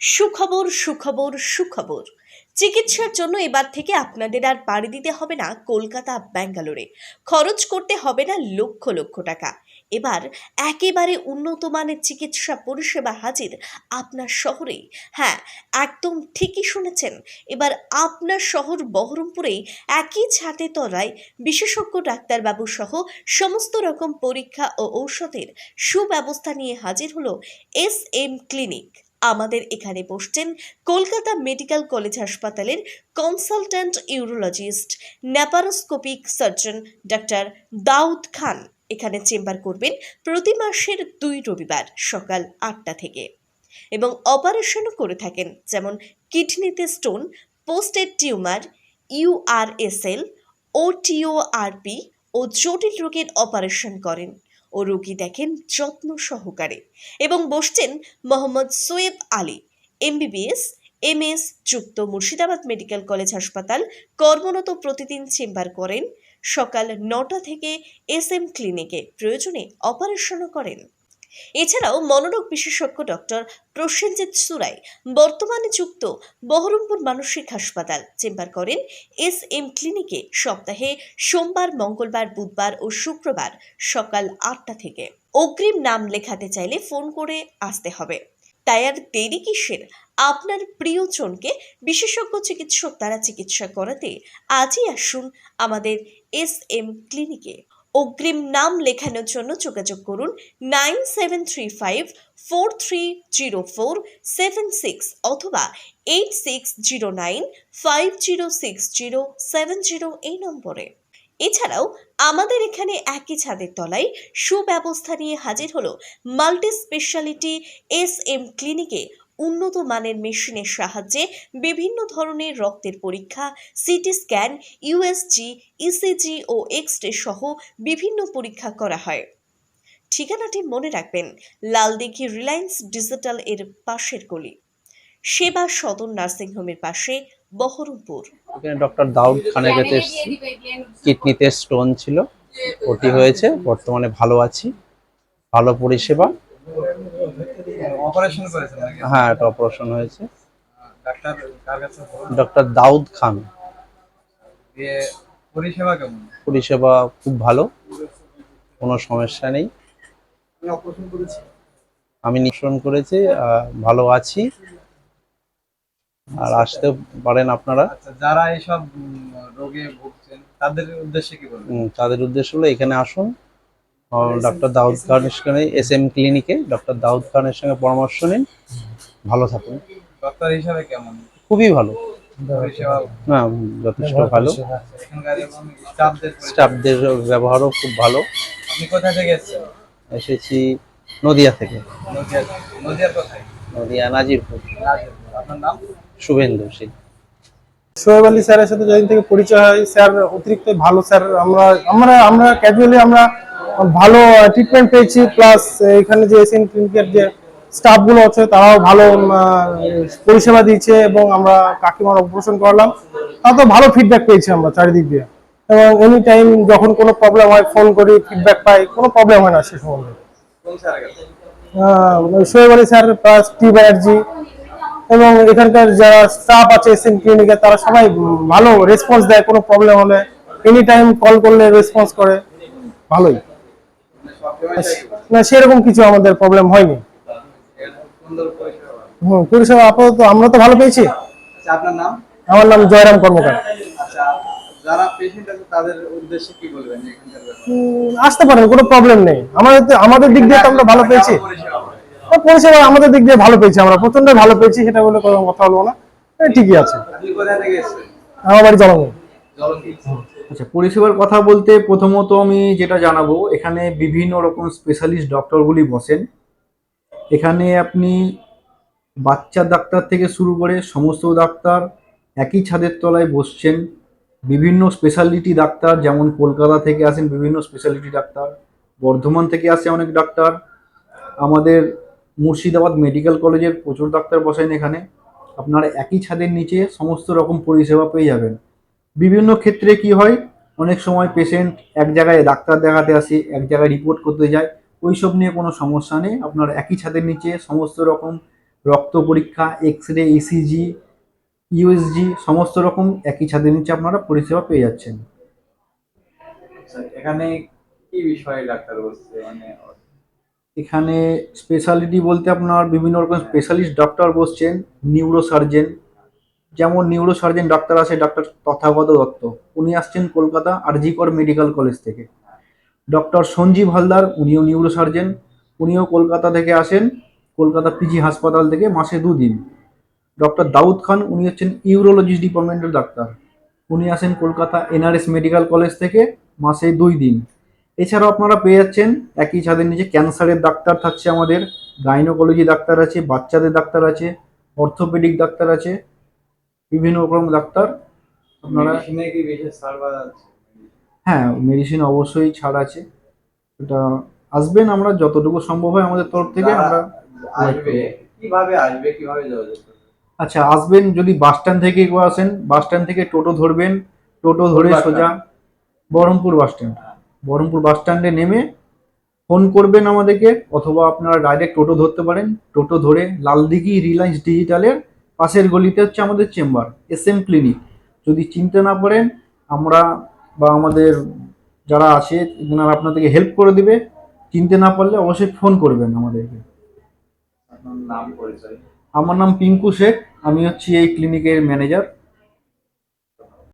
সুখবর সুখবর সুখবর। চিকিৎসার জন্য এবার থেকে আপনাদের আর পাড়ি দিতে হবে না কলকাতা, ব্যাঙ্গালোরে। খরচ করতে হবে না লক্ষ লক্ষ টাকা। এবার একেবারে উন্নত মানের চিকিৎসা পরিষেবা হাজির আপনার শহরেই হ্যাঁ একদম ঠিকই শুনেছেন। এবার আপনার শহর বহরমপুরেই একই ছাতে তলায় বিশেষজ্ঞ ডাক্তারবাবু সহ সমস্ত রকম পরীক্ষা ও ঔষধের সুব্যবস্থা নিয়ে হাজির হলো এস এম ক্লিনিক। আমাদের এখানে বসছেন কলকাতা মেডিকেল কলেজ হাসপাতালের consultant urologist laparoscopic surgeon doctor Daud Khan. এখানে চেম্বার করবেন প্রতি মাসের দুই রবিবার সকাল আটটা থেকে। এবং অপারেশনও করে থাকেন, যেমন কিডনিতে স্টোন, পোস্টেড টিউমার ইউআরএসএল ওটিওআরপি ও জটিল রোগের অপারেশন করেন। ও রোগী দেখেন যত্ন সহকারে এবং বসছেন মোহাম্মদ সোয়েব আলী, এমবিবিএস, এমএস যুক্ত মুর্শিদাবাদ মেডিকেল কলেজ হাসপাতাল, কর্মরত প্রতিদিন চেম্বার করেন। সকাল নটা থেকে এস এম ক্লিনিকে প্রয়োজনে অপারেশনও করেন। এছাড়াও মনোরোগ বিশেষজ্ঞ ডক্টর প্রসেনজিৎ সুরাই বর্তমানে যুক্ত বহরমপুর মানসিক হাসপাতাল। চেম্বার করেন এস এম ক্লিনিকে সপ্তাহে সোমবার, মঙ্গলবার, বুধবার ও শুক্রবার সকাল আটটা থেকে। অগ্রিম নাম লেখাতে চাইলে ফোন করে আসতে হবে। তাই আর দেরি কিসের? আপনার প্রিয়জনকে বিশেষজ্ঞ চিকিৎসক দ্বারা চিকিৎসা করাতে আজই আসুন আমাদের এস এম ক্লিনিকে। অগ্রিম নাম লেখানোর জন্য যোগাযোগ করুন nine seven three five four three zero four seven six অথবা eight six zero nine five zero six zero seven zero এই নম্বরে। এছাড়াও আমাদের এখানে একই ছাদের তলায় সুব্যবস্থা নিয়ে হাজির হলো মাল্টি স্পেশালিটি এস এম ক্লিনিকে উন্নত মানের মেশিনের সাহায্যে বিভিন্ন ধরনের রক্তের পরীক্ষা, সিটি স্ক্যান ইউএসজি ইসিজি ও এক্স রে সহ বিভিন্ন পরীক্ষা করা হয়। ঠিকানাটি মনে রাখবেন, লালদিঘি রিলায়েন্স ডিজিটাল এর পাশের গলি। সেবা সদন নার্সিংহোমের পাশে, বহরমপুর। এখানে ডক্টর দাউদ খানের কাছে কিডনিতে স্টোন ছিল। ওটি হয়েছে, বর্তমানে ভালো আছি। ভালো পরিষেবা। অপারেশন করেছেন হ্যাঁ একটা অপারেশন হয়েছে। ডাক্তার কার কাছে ডক্টর দাউদ খান। পরিষেবা কেমন? পরিষেবা খুব ভালো কোনো সমস্যা নেই। আমি অপারেশন করেছি। আমি নিঃসরণ করেছি ভালো আছি। আর আসতে পারেন আপনারা। আচ্ছা যারা এইসব রোগে ভুগছেন তাদের উদ্দেশ্যে কি বলবেন? তাদের উদ্দেশ্য হলো এখানে আসুন ডক্টর দাউদ খানের সঙ্গে এস এম ক্লিনিকে ডক্টর দাউদ খানের সঙ্গে পরামর্শ নিন ভালো থাকুন। ডক্টর হিসাবে কেমন? খুবই ভালো। হ্যাঁ যথেষ্ট ভালো। স্টাফদের ব্যবহারও খুব ভালো। আপনি কোথা থেকে এসেছেন? এসেছি নদিয়া থেকে। নদিয়া কোথায়? নদিয়া নাজিরপুর। আপনার নাম? শুভেন্দু সিং। সোহেব আলী স্যারের সাথে যেদিন থেকে পরিচয় হয় স্যার অতিরিক্ত ভালো স্যার। আমরা আমরা আমরা ক্যাজুয়ালি আমরা ভালো ট্রিটমেন্ট পেয়েছি প্লাস এখানে যে এসএন ক্লিনিকের যে স্টাফগুলো আছে তারাও ভালো পরিষেবা দিয়েছে এবং আমরা কাকিমার অপারেশন করলাম। তা তো ভালো ফিডব্যাক পেয়েছি আমরা চারিদিক দিয়ে। এবং এনি টাইম যখন কোনো প্রবলেম হয় ফোন করি ফিডব্যাক পাই কোনো প্রবলেম হয় না সে সম্বন্ধে। Soheb Ali sir plus T Banerjee এবং এখানকার যারা স্টাফ আছে এসএন ক্লিনিকে তারা সবাই ভালো রেসপন্স দেয় কোনো প্রবলেম হলে। এনি টাইম কল করলে রেসপন্স করে। ভালোই। না সেরকম কিছু আমাদের প্রবলেম হয়নি। হুম পরিষেবা আপাতত আমরা তো ভালো পেয়েছি। আচ্ছা আপনার নাম? আমার নাম জয়রাম কর্মকার। আচ্ছা যারা পেশেন্ট আছে তাদের উদ্দেশ্যে কি বলবেন এখানকার ব্যাপারে? উম, আসতে পারেন কোনো প্রবলেম নেই। আমাদের আমাদের দিক দিয়ে তো আমরা ভালো পেয়েছি। পরিষেবা আমাদের দিক দিয়ে ভালো পেয়েছি আমরা। প্রচণ্ড ভালো পেয়েছি সেটা বলে কোনো কথা বলব না। ঠিকই আছে। আমার বাড়ি জলঙ্গি জলঙ্গি আচ্ছা পরিষেবার কথা বলতে প্রথমত আমি যেটা জানাব, এখানে বিভিন্ন রকম স্পেশালিস্ট ডক্টরগুলি বসেন। এখানে আপনি বাচ্চা ডাক্তার থেকে শুরু করে সমস্ত ডাক্তার একই ছাদের তলায় বসছেন। বিভিন্ন স্পেশালিটি ডাক্তার, যেমন কলকাতা থেকে আসেন বিভিন্ন স্পেশালিটি ডাক্তার, বর্ধমান থেকে আসে অনেক ডাক্তার। আমাদের মুর্শিদাবাদ মেডিকেল কলেজের প্রচুর ডাক্তার বসেন এখানে। আপনারা একই ছাদের নিচে সমস্ত রকম পরিষেবা পেয়ে যাবেন। বিভিন্ন ক্ষেত্রে কি হয়? অনেক সময় পেশেন্ট এক জায়গায় ডাক্তার দেখাতে আসে এক জায়গায় রিপোর্ট করতে যায়। ওইসব নিয়ে কোনো সমস্যা নেই। আপনার একই ছাদের নিচে সমস্ত রকম রক্ত পরীক্ষা এক্স রে ইসিজি ইউএসজি সমস্ত রকম একই ছাদের নিচে আপনারা পরিষেবা পেয়ে যাচ্ছেন। এখানে কি বিষয়ে ডাক্তার বসছে মানে এখানে স্পেশালিটি বলতে আপনার বিভিন্ন রকম স্পেশালিস্ট ডক্টর বসছেন নিউরো সার্জেন যেমন নিউরো সার্জেন ডাক্তার আছে ডাক্তার তথাগত দত্ত। উনি আসছেন কলকাতা আরজিকর মেডিকেল কলেজ থেকে। ডক্টর সঞ্জীব হালদার, উনিও নিউরো সার্জেন উনিও কলকাতা থেকে আসেন, কলকাতা পিজি হাসপাতাল থেকে মাসে দুদিন। ডক্টর দাউদ খান, উনি হচ্ছেন ইউরোলজিস্ট ডিপার্টমেন্টের ডাক্তার উনি আসেন কলকাতা এনআরএস মেডিকেল কলেজ থেকে মাসে দুই দিন এছাড়াও আপনারা পেয়ে যাচ্ছেন একই ছাদের নিচে ক্যান্সারের ডাক্তার থাকছে আমাদের গাইনোকোলজি ডাক্তার আছে, বাচ্চাদের ডাক্তার আছে অর্থোপেডিক ডাক্তার আছে বিভিন্ন রকম ডাক্তার আপনারা কি বিশেষ সার্ভার আছে? হ্যাঁ মেডিসিন অবশ্যই ছাড় আছে। এটা আসবেন আমরা যতটুকু সম্ভব হয় আমাদের তরফ থেকে আমরা আসবে। কীভাবে আসবে কীভাবে যোগাযোগ আচ্ছা আসবেন যদি বাস স্ট্যান্ড থেকে কেউ আসেন বাস স্ট্যান্ড থেকে টোটো ধরবেন টোটো ধরে সোজা Baharampur bus stand Baharampur bus স্ট্যান্ডে নেমে ফোন করবেন আমাদেরকে অথবা আপনারা ডাইরেক্ট টোটো ধরতে পারেন। টোটো ধরে লালদিঘি রিলায়েন্স ডিজিটালের পাশের গলিতে হচ্ছে আমাদের চেম্বার এস এম ক্লিনিক। যদি চিনতে না পারেন আমরা বা আমাদের যারা আছে এনারা আপনাদেরকে হেল্প করে দিবে। চিনতে না পারলে অবশ্যই ফোন করবেন আমাদেরকে। আপনার নাম পরিচয়? আমার নাম পিঙ্কু শেখ আমি হচ্ছি এই ক্লিনিকের ম্যানেজার